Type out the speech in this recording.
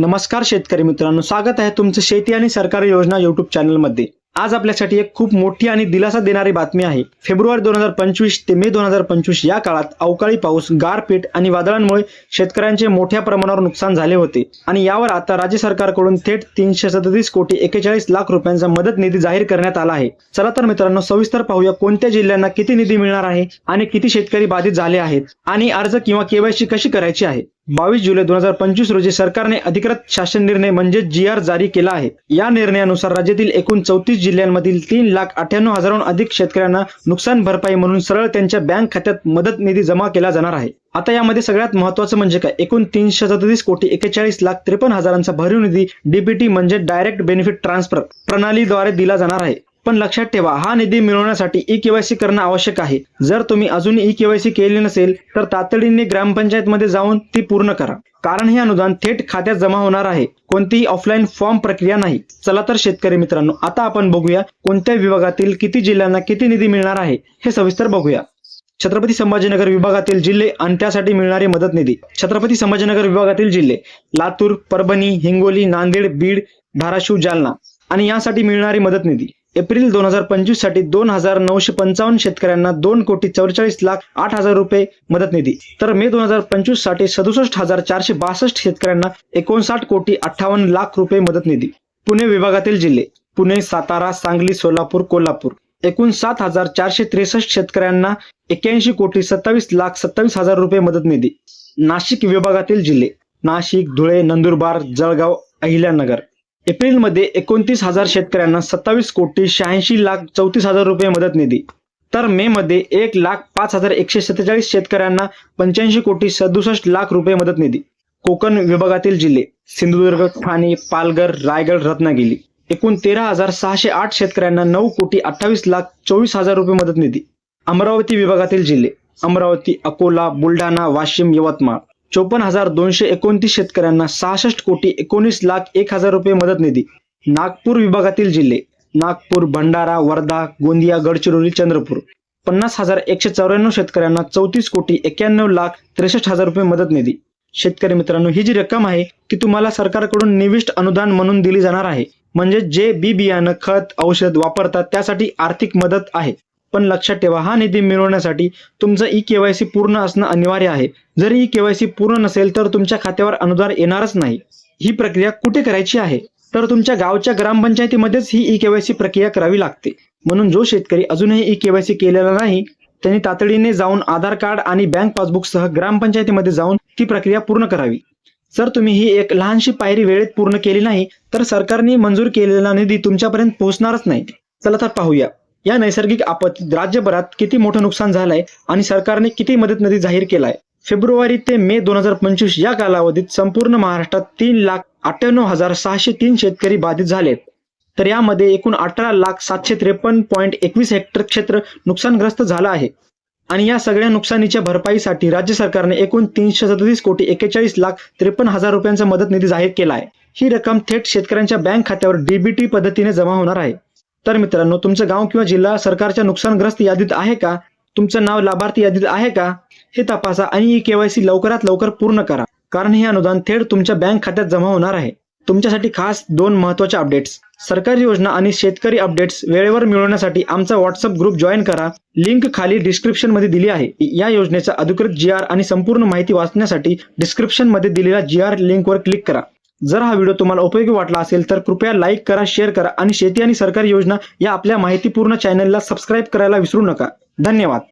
नमस्कार शेतकरी मित्रांनो स्वागत आहे तुमचं शेती आणि सरकारी योजना युट्यूब चॅनलमध्ये आज आपल्यासाठी एक खूप मोठी आणि दिलासा देणारी बातमी आहे. फेब्रुवारी दोन हजार पंचवीस ते मे दोन हजार पंचवीस या काळात अवकाळी पाऊस गारपीट आणि वादळांमुळे शेतकऱ्यांचे मोठ्या प्रमाणावर नुकसान झाले होते. आणि यावर आता राज्य सरकारकडून थेट तीनशे सदतीस कोटी एकेचाळीस लाख रुपयांचा मदत निधी जाहीर करण्यात आला आहे. चला तर मित्रांनो सविस्तर पाहूया कोणत्या जिल्ह्यांना किती निधी मिळणार आहे आणि किती शेतकरी बाधित झाले आहेत आणि अर्ज किंवा केवायसी कशी करायची आहे. बावीस जुलै दोन हजार पंचवीस रोजी सरकारने अधिकृत शासन निर्णय म्हणजे जी आर जारी केला आहे. या निर्णयानुसार राज्यातील एकूण चौतीस जिल्ह्यांमधील तीन लाख अठ्ठ्याण्णव हजारांहून अधिक शेतकऱ्यांना नुकसान भरपाई म्हणून सरळ त्यांच्या बँक खात्यात मदत निधी जमा केला जाणार आहे. आता यामध्ये सगळ्यात महत्वाचं म्हणजे काय? एकूण तीनशे सदतीस कोटी एकेचाळीस लाख त्रेपन्न हजारांचा भरीव निधी डीबीटी म्हणजे डायरेक्ट बेनिफिट ट्रान्सफर प्रणालीद्वारे दिला जाणार आहे. पण लक्षात ठेवा हा निधी मिळवण्यासाठी ई केवायसी करणं आवश्यक आहे. जर तुम्ही अजूनही ई केवायसी केली नसेल तर तातडीने ग्रामपंचायतमध्ये जाऊन ती पूर्ण करा. कारण हे अनुदान थेट खात्यात जमा होणार आहे. कोणतीही ऑफलाईन फॉर्म प्रक्रिया नाही. चला तर शेतकरी मित्रांनो आता आपण बघूया कोणत्या विभागातील किती जिल्ह्यांना किती निधी मिळणार आहे हे सविस्तर बघूया. छत्रपती संभाजीनगर विभागातील जिल्हे आणि त्यासाठी मिळणारी मदत निधी. छत्रपती संभाजीनगर विभागातील जिल्हे लातूर परभणी हिंगोली नांदेड बीड धाराशिव जालना. आणि यासाठी मिळणारी मदत निधी. एप्रिल दोन हजार पंचवीससाठी दोन हजार नऊशे पंचावन्न शेतकऱ्यांना दोन कोटी चौवेचाळीस लाख आठ हजार रुपये मदत निधी. तर मे दोन हजार पंचवीससाठी सदुसष्ट हजार चारशे बासष्ट शेतकऱ्यांना एकोणसाठ कोटी अठ्ठावन्न लाख रुपये मदत निधी. पुणे विभागातील जिल्हे. पुणे सातारा सांगली सोलापूर कोल्हापूर. एकूण सात हजार चारशे त्रेसष्ट शेतकऱ्यांना एक्क्याऐंशी कोटी सत्तावीस लाख सत्तावीस हजार रुपये मदत निधी. नाशिक विभागातील जिल्हे. नाशिक धुळे नंदुरबार जळगाव अहिल्यानगर. एप्रिलमध्ये एकोणतीस हजार शेतकऱ्यांना सत्तावीस कोटी शहाऐंशी लाख चौतीस हजार रुपये मदत निधी. तर मे मध्ये एक लाख पाच हजार एकशे सत्तेचाळीस शेतकऱ्यांना पंच्याऐंशी कोटी सदुसष्ट लाख रुपये मदत निधी. कोकण विभागातील जिल्हे सिंधुदुर्ग ठाणे पालघर रायगड रत्नागिरी. एकूण तेरा हजार सहाशे आठ शेतकऱ्यांना नऊ कोटी अठ्ठावीस लाख चोवीस हजार रुपये मदत निधी. अमरावती विभागातील जिल्हे. अमरावती अकोला बुलढाणा वाशिम यवतमाळ. चोपन्न हजार दोनशे एकोणतीस शेतकऱ्यांना सहासष्ट कोटी एकोणीस लाख एक हजार रुपये मदत निधी. नागपूर विभागातील जिल्हे नागपूर भंडारा वर्धा गोंदिया गडचिरोली चंद्रपूर. पन्नास हजार एकशे चौऱ्याण्णव शेतकऱ्यांना चौतीस कोटी एक्क्याण्णव लाख त्रेसष्ट हजार रुपये मदत निधी. शेतकरी मित्रांनो ही जी रक्कम आहे ती तुम्हाला सरकारकडून निविष्ट अनुदान म्हणून दिली जाणार आहे. म्हणजे जे बी बियाणं खत औषध वापरतात त्यासाठी आर्थिक मदत आहे. पण लक्षात ठेवा हा निधी मिळवण्यासाठी तुमचं ई केवायसी पूर्ण असणं अनिवार्य आहे. जर ई केवायसी पूर्ण नसेल तर तुमच्या खात्यावर अनुदान येणारच नाही. ही प्रक्रिया कुठे करायची आहे? तर तुमच्या गावच्या ग्रामपंचायतीमध्येच ही ई केवायसी प्रक्रिया करावी लागते. म्हणून जो शेतकरी अजूनही ई केवायसी केलेला नाही त्यांनी तातडीने जाऊन आधार कार्ड आणि बँक पासबुक सह ग्रामपंचायतीमध्ये जाऊन ती प्रक्रिया पूर्ण करावी. जर तुम्ही ही एक लहानशी पायरी वेळेत पूर्ण केली नाही तर सरकारने मंजूर केलेला निधी तुमच्यापर्यंत पोहोचणारच नाही. चला तर पाहूया. या नैसर्गिक आपत्तीत राज्यभरात किती मोठं नुकसान झालंय आणि सरकारने किती मदत निधी जाहीर केलाय? फेब्रुवारी ते मे दोन हजार पंचवीस या कालावधीत संपूर्ण महाराष्ट्रात तीन लाख अठ्ठ्याण्णव हजार सहाशे तीन शेतकरी बाधित झालेत. तर यामध्ये एकूण अठरा लाख सातशे त्रेपन्न पॉईंट एकवीस हेक्टर क्षेत्र नुकसानग्रस्त झालं आहे. आणि या सगळ्या नुकसानीच्या भरपाईसाठी राज्य सरकारने एकूण तीनशे सदतीस कोटी एक्केचाळीस लाख त्रेपन्न हजार रुपयांचा मदत निधी जाहीर केला आहे ही रक्कम थेट शेतकऱ्यांच्या बँक खात्यावर डीबीटी पद्धतीने जमा होणार आहे. तर मित्रांनो तुमचं गाव किंवा जिल्हा सरकारच्या नुकसानग्रस्त यादीत आहे का? तुमचं नाव लाभार्थी यादीत आहे का? हे तपासा आणि ई केवायसी लवकरात लवकर पूर्ण करा. कारण हे अनुदान थेट तुमच्या बँक खात्यात जमा होणार आहे. तुमच्यासाठी खास दोन महत्त्वाचे अपडेट्स. सरकारी योजना आणि शेतकरी अपडेट्स वेळेवर मिळवण्यासाठी आमचा व्हॉट्सअप ग्रुप जॉईन करा. लिंक खाली डिस्क्रिप्शनमध्ये दिली आहे. या योजनेचा अधिकृत जी आर आणि संपूर्ण माहिती वाचण्यासाठी डिस्क्रिप्शनमध्ये दिलेल्या जी आर लिंकवर क्लिक करा. जर हा व्हिडिओ तुम्हाला उपयोगी वाटला असेल तर कृपया लाईक करा शेअर करा आणि शेती आणि सरकारी योजना या आपल्या माहितीपूर्ण चॅनलला सबस्क्राईब करायला विसरू नका. धन्यवाद.